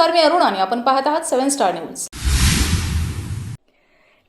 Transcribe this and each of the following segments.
नमस्कार मी अरुण आणि आपण पाहत आहात सेव्हन स्टार न्यूज.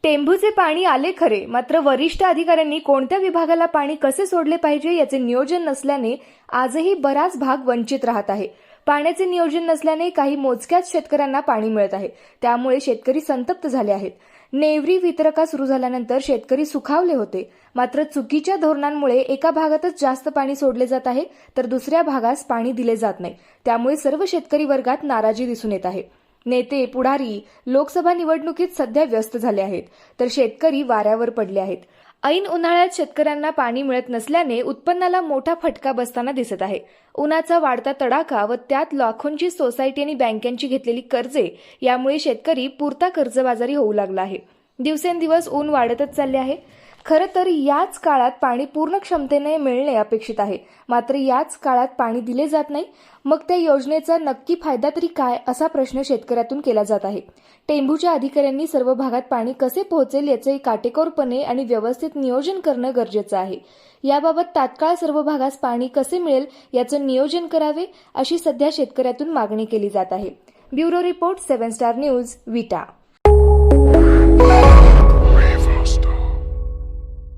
टेंभूचे पाणी आले खरे मात्र वरिष्ठ अधिकाऱ्यांनी कोणत्या विभागाला पाणी कसे सोडले पाहिजे याचे नियोजन नसल्याने आजही बराच भाग वंचित राहत आहे. पाण्याचे नियोजन नसल्याने काही मोजक्याच शेतकऱ्यांना पाणी मिळत आहे. त्यामुळे शेतकरी संतप्त झाले आहेत. नेवरी वितरका सुरू झाल्यानंतर शेतकरी सुखावले होते. मात्र चुकीच्या धोरणांमुळे एका भागातच जास्त पाणी सोडले जात आहे तर दुसऱ्या भागास पाणी दिले जात नाही. त्यामुळे सर्व शेतकरी वर्गात नाराजी दिसून येत आहे. नेते पुढारी लोकसभा निवडणुकीत सध्या व्यस्त झाले आहेत तर शेतकरी वाऱ्यावर पडले आहेत. ऐन उन्हाळ्यात शेतकऱ्यांना पाणी मिळत नसल्याने उत्पन्नाला मोठा फटका बसताना दिसत आहे. उन्हाचा वाढता तडाखा व त्यात लाखोंची सोसायटी आणि बँकांची घेतलेली कर्जे यामुळे शेतकरी पुरता कर्जबाजारी होऊ लागला आहे. दिवसेंदिवस ऊन वाढतच चालले आहे. खरं तर याच काळात पाणी पूर्ण क्षमतेने मिळणे अपेक्षित आहे. मात्र याच काळात पाणी दिले जात नाही. मग त्या योजनेचा नक्की फायदा तरी काय असा प्रश्न शेतकऱ्यातून केला जात आहे. टेंभूच्या अधिकाऱ्यांनी सर्व भागात पाणी कसे पोहोचेल याचे काटेकोरपणे आणि व्यवस्थित नियोजन करणं गरजेचं आहे. याबाबत तात्काळ सर्व भागास पाणी कसे मिळेल याचं नियोजन करावे अशी सध्या शेतकऱ्यातून मागणी केली जात आहे. Bureau report seven star news Vita.